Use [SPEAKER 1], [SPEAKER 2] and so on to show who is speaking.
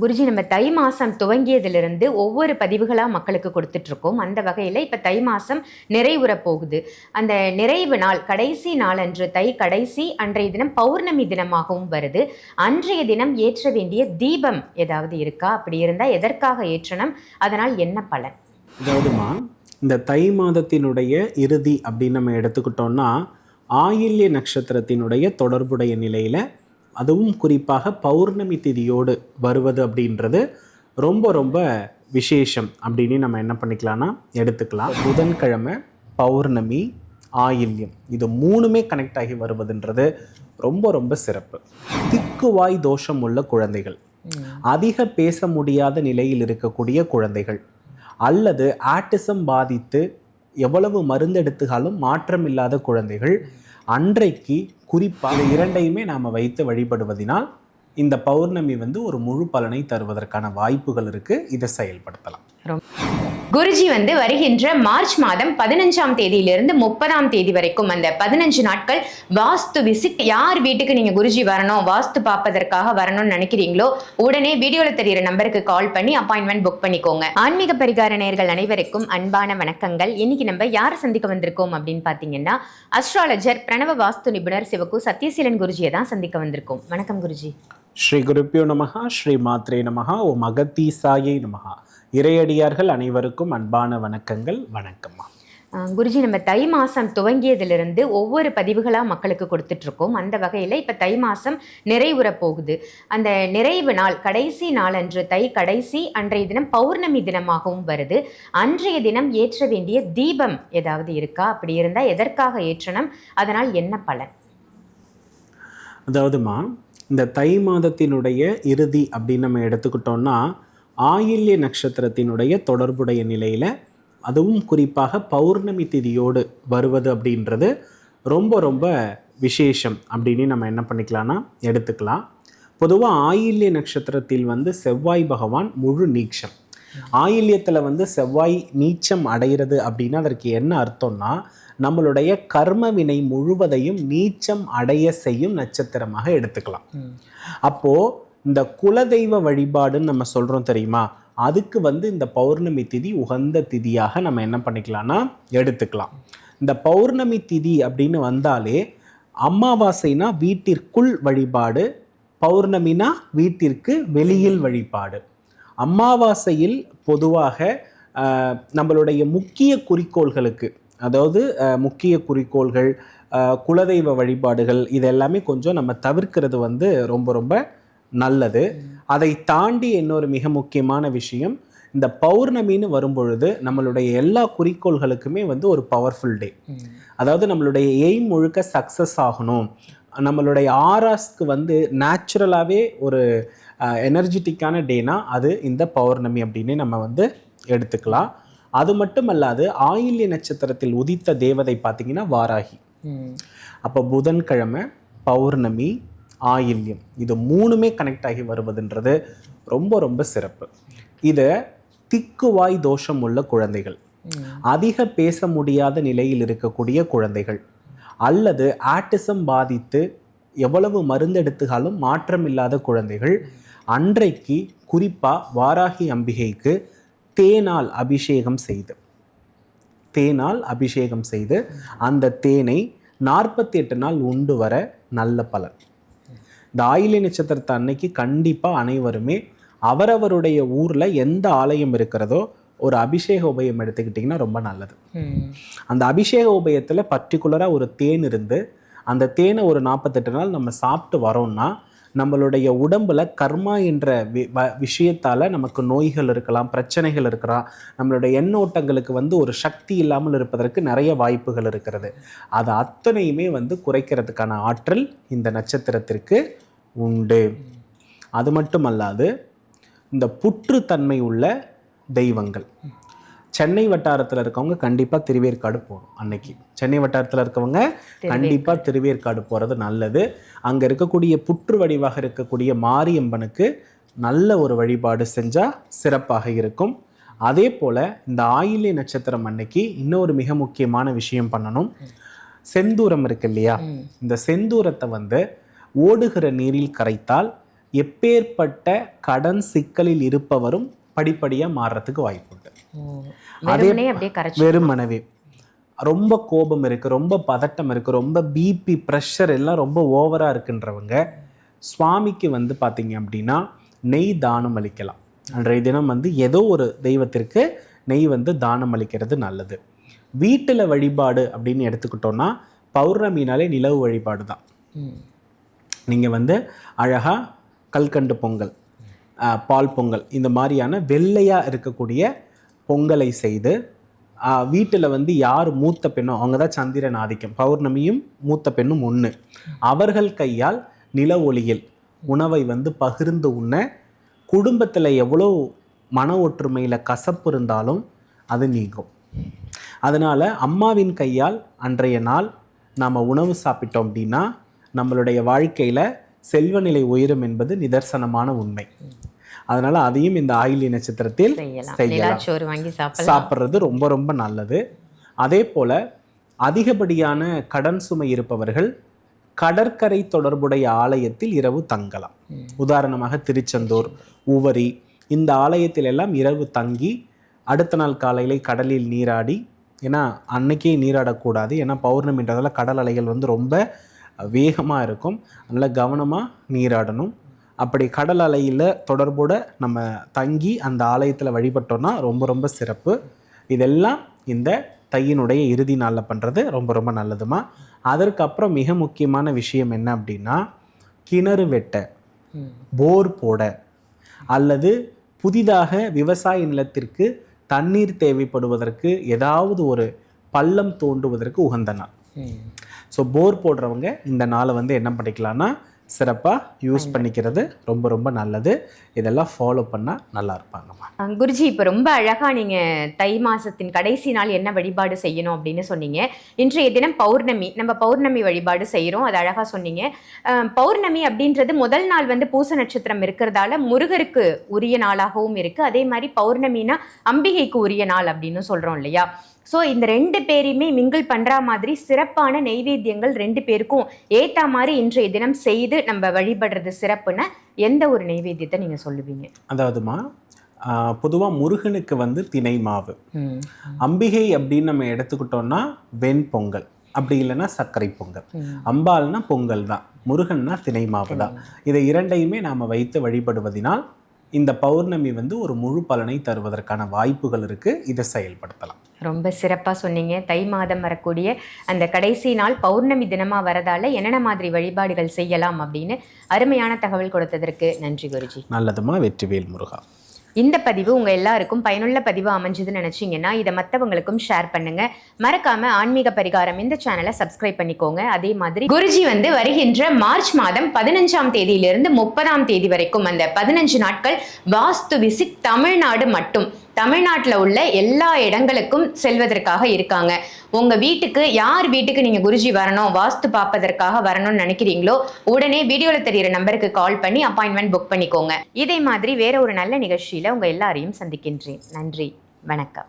[SPEAKER 1] குருஜி நம்ம தை மாதம் துவங்கியதிலிருந்து ஒவ்வொரு பதிவுகளாக மக்களுக்கு கொடுத்துட்ருக்கோம். அந்த வகையில் இப்போ தை மாதம் நிறைவுற போகுது. அந்த நிறைவு நாள் கடைசி நாள் அன்று தை கடைசி அன்றைய தினம் பௌர்ணமி தினமாகவும் வருது. அன்றைய தினம் ஏற்ற வேண்டிய தீபம் ஏதாவது இருக்கா? அப்படி இருந்தால் எதற்காக ஏற்றணும்? அதனால் என்ன பலன்?
[SPEAKER 2] அதாவதுமா இந்த தை மாதத்தினுடைய இறுதி அப்படின்னு நம்ம எடுத்துக்கிட்டோம்னா ஆயில்ய நட்சத்திரத்தினுடைய தொடர்புடைய நிலையில் அதுவும் குறிப்பாக பௌர்ணமி திதியோடு வருவது அப்படின்றது ரொம்ப ரொம்ப விசேஷம் அப்படின்னு நம்ம என்ன பண்ணிக்கலாம்னா எடுத்துக்கலாம். புதன்கிழமை பௌர்ணமி ஆயில்யம். இது மூணுமே கனெக்ட் ஆகி வருவதுன்றது ரொம்ப ரொம்ப சிறப்பு. திக்குவாய் தோஷம் உள்ள குழந்தைகள். அதிக பேச முடியாத நிலையில் இருக்கக்கூடிய குழந்தைகள். அல்லது ஆட்டிசம் பாதித்து எவ்வளவு மருந்தெடுத்துகாலும் மாற்றம் இல்லாத குழந்தைகள். அன்றைக்கு குறிப்பாக இரண்டையுமே நாம் வைத்து வழிபடுவதினால் இந்த பௌர்ணமி வந்து ஒரு முழு பலனை தருவதற்கான வாய்ப்புகள் இருக்குது இதை செயல்படுத்தலாம்.
[SPEAKER 1] குருஜி வந்து வருகின்ற மார்ச் மாதம் பதினஞ்சாம் தேதியிலிருந்து முப்பதாம் தேதி வரைக்கும் அந்த பதினஞ்சு நாட்கள் வாஸ்து விசிட் யார் வீட்டுக்கு நீங்க குருஜி வரணும் வாஸ்து பார்ப்பதற்காக வரணும்னு நினைக்கிறீங்களோ உடனே வீடியோல தெரியிற நம்பருக்கு கால் பண்ணி அப்பாயின்மெண்ட் புக் பண்ணிக்கோங்க. ஆன்மீக பரிகார நேர்கள் அனைவருக்கும் அன்பான வணக்கங்கள். இன்னைக்கு நம்ம யார் சந்திக்க வந்திருக்கோம் அப்படின்னு பாத்தீங்கன்னா அஸ்ட்ராலஜர் பிரணவ வாஸ்து நிபுணர் சிவகு சத்யசீலன் குருஜியை தான் சந்திக்க வந்திருக்கோம். வணக்கம் குருஜி.
[SPEAKER 2] ஸ்ரீ குருப்பியோ நமகா ஸ்ரீ மாத்ரே நமகா ஓ மகத்தீசாயை நமகா இறையடியார்கள் அனைவருக்கும் அன்பான வணக்கங்கள். வணக்கம்மா
[SPEAKER 1] குருஜி நம்ம தை மாதம் துவங்கியதிலிருந்து ஒவ்வொரு பதிவுகளாக மக்களுக்கு கொடுத்துட்ருக்கோம். அந்த வகையில் இப்போ தை மாதம் நிறைவுற போகுது. அந்த நிறைவு நாள் கடைசி நாள் அன்று தை கடைசி அன்றைய தினம் பௌர்ணமி தினமாகவும் வருது. அன்றைய தினம் ஏற்ற வேண்டிய தீபம் ஏதாவது இருக்கா? அப்படி இருந்தால் எதற்காக ஏற்றணும்? அதனால் என்ன பலன்?
[SPEAKER 2] அதாவதுமா இந்த தை மாதத்தினுடைய இறுதி அப்படின்னு நம்ம எடுத்துக்கிட்டோம்னா ஆயில்ய நட்சத்திரத்தினுடைய தொடர்புடைய நிலையில் அதுவும் குறிப்பாக பௌர்ணமி திதியோடு வருவது அப்படின்றது ரொம்ப ரொம்ப விசேஷம் அப்படின்னு நம்ம என்ன பண்ணிக்கலாம்னா எடுத்துக்கலாம். பொதுவாக ஆயில்ய நட்சத்திரத்தில் வந்து செவ்வாய் பகவான் முழு நீச்சம். ஆயில்யத்தில் வந்து செவ்வாய் நீச்சம் அடைகிறது அப்படின்னா அதற்கு என்ன அர்த்தம்னா நம்மளுடைய கர்ம வினை முழுவதையும் நீச்சம் அடைய செய்யும் நட்சத்திரமாக எடுத்துக்கலாம். அப்போ இந்த குலதெய்வ வழிபாடுன்னு நம்ம சொல்கிறோம் தெரியுமா? அதுக்கு வந்து இந்த பௌர்ணமி திதி உகந்த திதியாக நம்ம என்ன பண்ணிக்கலாம்னா எடுத்துக்கலாம். இந்த பௌர்ணமி திதி அப்படின்னு வந்தாலே அமாவாசைனா வீட்டிற்குள் வழிபாடு பௌர்ணமினா வீட்டிற்கு வெளியில் வழிபாடு. அமாவாசையில் பொதுவாக நம்மளுடைய முக்கிய குறிக்கோள்களுக்கு அதாவது முக்கிய குறிக்கோள்கள் குலதெய்வ வழிபாடுகள் இது எல்லாமே கொஞ்சம் நம்ம தவிர்க்கிறது வந்து ரொம்ப ரொம்ப நல்லது. அதை தாண்டி இன்னொரு மிக முக்கியமான விஷயம் இந்த பௌர்ணமின்னு வரும்பொழுது நம்மளுடைய எல்லா குறிக்கோள்களுக்குமே வந்து ஒரு பவர்ஃபுல் டே அதாவது நம்மளுடைய எய்ம் முழுக்க சக்ஸஸ் ஆகணும். நம்மளுடைய ஆராஸ்க்கு வந்து நேச்சுரலாகவே ஒரு எனர்ஜெட்டிக்கான டேனா அது இந்த பௌர்ணமி அப்படின்னு நம்ம வந்து எடுத்துக்கலாம். அது மட்டும் அல்லாது ஆயில்ய நட்சத்திரத்தில் உதித்த தேவதை பார்த்தீங்கன்னா வாராகி. அப்போ புதன்கிழமை பௌர்ணமி ஆயில்யம். இது மூணுமே கனெக்ட் ஆகி வருவதுன்றது ரொம்ப ரொம்ப சிறப்பு. இதை திக்குவாய் தோஷம் உள்ள குழந்தைகள். அதிக பேச முடியாத நிலையில் இருக்கக்கூடிய குழந்தைகள். அல்லது ஆட்டிசம் பாதித்து எவ்வளவு மருந்தெடுத்துகாலும் மாற்றம் இல்லாத குழந்தைகள். அன்றைக்கு குறிப்பாக வாராகி அம்பிகைக்கு தேனால் அபிஷேகம் செய்து. தேனால் அபிஷேகம் செய்து அந்த தேனை நாற்பத்தி எட்டு நாள் உண்டு வர நல்ல பலன். இந்த ஆயிலை நட்சத்திரத்தை அன்னைக்கு கண்டிப்பாக அனைவருமே அவரவருடைய ஊரில் எந்த ஆலயம் இருக்கிறதோ ஒரு அபிஷேக உபயம் எடுத்துக்கிட்டிங்கன்னா ரொம்ப நல்லது. அந்த அபிஷேக உபயத்தில் பர்டிகுலராக ஒரு தேன் இருந்து அந்த தேனை ஒரு நாற்பத்தெட்டு நாள் நம்ம சாப்பிட்டு வரோம்னா நம்மளுடைய உடம்புல கர்மா என்ற வி வ- விஷயத்தால நமக்கு நோய்கள் இருக்கலாம் பிரச்சனைகள் இருக்கலாம். நம்மளுடைய எண்ணோட்டங்களுக்கு வந்து ஒரு சக்தி இல்லாமல் இருப்பதற்கு நிறைய வாய்ப்புகள் இருக்கிறது. அது அத்தனையுமே வந்து குறைக்கிறதுக்கான ஆற்றல் இந்த நட்சத்திரத்திற்கு உண்டு. அது மட்டுமல்லாது இந்த புற்றுத்தன்மை உள்ள தெய்வங்கள். சென்னை வட்டாரத்தில் இருக்கவங்க கண்டிப்பாக திருவேற்காடு போகணும் அன்னைக்கு. சென்னை வட்டாரத்தில் இருக்கவங்க கண்டிப்பாக திருவேற்காடு போகிறது நல்லது. அங்கே இருக்கக்கூடிய புற்று வடிவாக இருக்கக்கூடிய மாரியம்மனுக்கு நல்ல ஒரு வழிபாடு செஞ்சால் சிறப்பாக இருக்கும். அதே போல் இந்த ஆயில்ய நட்சத்திரம் அன்னைக்கு இன்னொரு மிக முக்கியமான விஷயம் பண்ணணும். செந்தூரம் இருக்கு இல்லையா? இந்த செந்தூரத்தை வந்து ஓடுகிற நீரில் கரைத்தால் எப்பேற்பட்ட கடன் சிக்கலில் இருப்பவரும் படிப்படியாக மாறுறதுக்கு வாய்ப்புண்டு.
[SPEAKER 1] கரைச்சு
[SPEAKER 2] வெறும் மனைவி. ரொம்ப கோபம் இருக்குது ரொம்ப பதட்டம் இருக்குது ரொம்ப பிபி ப்ரெஷர் எல்லாம் ரொம்ப ஓவராக இருக்குன்றவங்க சுவாமிக்கு வந்து பார்த்தீங்க அப்படின்னா நெய் தானம் அளிக்கலாம். அன்றைய தினம் வந்து ஏதோ ஒரு தெய்வத்திற்கு நெய் வந்து தானம் அளிக்கிறது நல்லது. வீட்டில் வழிபாடு அப்படின்னு எடுத்துக்கிட்டோன்னா பௌர்ணமினாலே நிலவு வழிபாடு தான். நீங்கள் வந்து அழகாக கல்கண்டு பொங்கல் பால் பொங்கல் இந்த மாதிரியான வெள்ளையாக இருக்கக்கூடிய பொங்கலை செய்து வீட்டில் வந்து யார் மூத்த பெண்ணோ அவங்க தான் சந்திரன் ஆதிக்கம். பௌர்ணமியும் மூத்த பெண்ணும் ஒன்று அவர்கள் கையால் நில ஒளியில் உணவை வந்து பகிர்ந்து உண்ண குடும்பத்தில் எவ்வளோ மன ஒற்றுமையில் கசப்பு இருந்தாலும் அது நீங்கும். அதனால் அம்மாவின் கையால் அன்றைய நாள் நாம் உணவு சாப்பிட்டோம் அப்படின்னா நம்மளுடைய வாழ்க்கையில் செல்வநிலை உயரும் என்பது நிதர்சனமான உண்மை. அதனால் அதையும் இந்த ஆயிலி நட்சத்திரத்தில்
[SPEAKER 1] செய்யலாம்.
[SPEAKER 2] சாப்பிட்றது ரொம்ப ரொம்ப நல்லது. அதே போல் அதிகப்படியான கடன் சுமை இருப்பவர்கள் கடற்கரை தொடர்புடைய ஆலயத்தில் இரவு தங்கலாம். உதாரணமாக திருச்செந்தூர் உவரி இந்த ஆலயத்தில் எல்லாம் இரவு தங்கி அடுத்த நாள் காலையில் கடலில் நீராடி ஏன்னா அன்னைக்கே நீராடக்கூடாது. ஏன்னா பௌர்ணமின்றதால கடல் அலைகள் வந்து ரொம்ப வேகமாக இருக்கும். அதனால் கவனமாக நீராடணும். அப்படி கடல் அலையில் தொடர்போட நம்ம தங்கி அந்த ஆலயத்தில் வழிபட்டோம்னா ரொம்ப ரொம்ப சிறப்பு இதெல்லாம் இந்த தையினுடைய இறுதி நாளில் பண்ணுறது ரொம்ப ரொம்ப நல்லதுமா அதற்கப்புறம் மிக முக்கியமான விஷயம் என்ன அப்படின்னா கிணறு வெட்ட. போர் போட அல்லது புதிதாக விவசாய நிலத்திற்கு தண்ணீர் தேவைப்படுவதற்கு ஏதாவது ஒரு பள்ளம் தோண்டுவதற்கு உகந்த நாள். ஸோ போர் போடுறவங்க இந்த நாளை வந்து என்ன பண்ணிக்கலாம்னா சிறப்பாக யூஸ் பண்ணிக்கிறது ரொம்ப ரொம்ப நல்லது. இதெல்லாம் ஃபாலோ பண்ணால் நல்லா இருப்பாங்கம்மா
[SPEAKER 1] குருஜி இப்போ ரொம்ப அழகா நீங்க தை மாசத்தின் கடைசி நாள் என்ன வழிபாடு செய்யணும் அப்படின்னு சொன்னீங்க. இன்றைய தினம் பௌர்ணமி. நம்ம பௌர்ணமி வழிபாடு செய்கிறோம் அது அழகா சொன்னீங்க. பௌர்ணமி அப்படின்றது முதல் நாள் வந்து பூச நட்சத்திரம் இருக்கிறதால முருகருக்கு உரிய நாளாகவும் இருக்கு. அதே மாதிரி பௌர்ணமினா அம்பிகைக்கு உரிய நாள் அப்படின்னு சொல்றோம் இல்லையா? ஸோ இந்த ரெண்டு பேரையுமே மிங்கிள் பண்ற மாதிரி சிறப்பான நெய்வேத்தியங்கள் ரெண்டு பேருக்கும் ஏத்த மாதிரி இன்றைய தினம் செய்து நம்ம வழிபடுறது சிறப்புன்னா எந்த ஒரு நெய்வேத்தியத்தை நீங்க சொல்லுவீங்க?
[SPEAKER 2] அதாவதுமா பொதுவாக முருகனுக்கு வந்து திணை மாவு. அம்பிகை அப்படின்னு நம்ம எடுத்துக்கிட்டோம்னா வெண்பொங்கல் அப்படி இல்லைன்னா சர்க்கரை பொங்கல்.
[SPEAKER 1] ம்.
[SPEAKER 2] அம்பாள்னா பொங்கல் தான். முருகன்னா திணை மாவு தான். இதை இரண்டையுமே நாம் வைத்து வழிபடுவதினால் இந்த பௌர்ணமி வந்து ஒரு முழு பலனை தருவதற்கான வாய்ப்புகள் இருக்குது இதை செயல்படுத்தலாம்.
[SPEAKER 1] ரொம்ப சிறப்பாக சொன்னீங்க. தை மாதம் வரக்கூடிய அந்த கடைசி நாள் பௌர்ணமி தினமாக வரதால என்னென்ன மாதிரி வழிபாடுகள் செய்யலாம் அப்படின்னு அருமையான தகவல் கொடுத்ததற்கு நன்றி குருஜி.
[SPEAKER 2] நல்லதுமா வெற்றிவேல் முருகா.
[SPEAKER 1] இந்த பதிவு உங்கள் எல்லாருக்கும் பயனுள்ள பதிவு அமைஞ்சதுன்னு நினச்சிங்கன்னா இதை மற்றவங்களுக்கும் ஷேர் பண்ணுங்க. மறக்காம ஆன்மீக பரிகாரம் இந்த சேனலை சப்ஸ்கிரைப் பண்ணிக்கோங்க. அதே மாதிரி குருஜி வந்து வருகின்ற மார்ச் மாதம் பதினஞ்சாம் தேதியிலிருந்து முப்பதாம் தேதி வரைக்கும் அந்த பதினஞ்சு நாட்கள் வாஸ்து விசிட் தமிழ்நாடு மட்டும். தமிழ்நாட்டில் உள்ள எல்லா இடங்களுக்கும் செல்வதற்காக இருக்காங்க. உங்கள் வீட்டுக்கு யார் வீட்டுக்கு நீங்கள் குருஜி வரணும் வாஸ்து பார்ப்பதற்காக வரணும்னு நினைக்கிறீங்களோ உடனே வீடியோவில் தெரியிற நம்பருக்கு கால் பண்ணி அப்பாயின்மெண்ட் புக் பண்ணிக்கோங்க. இதே மாதிரி வேற ஒரு நல்ல நிகழ்ச்சியில் உங்கள் எல்லாரையும் சந்திக்கின்றேன். நன்றி. வணக்கம்.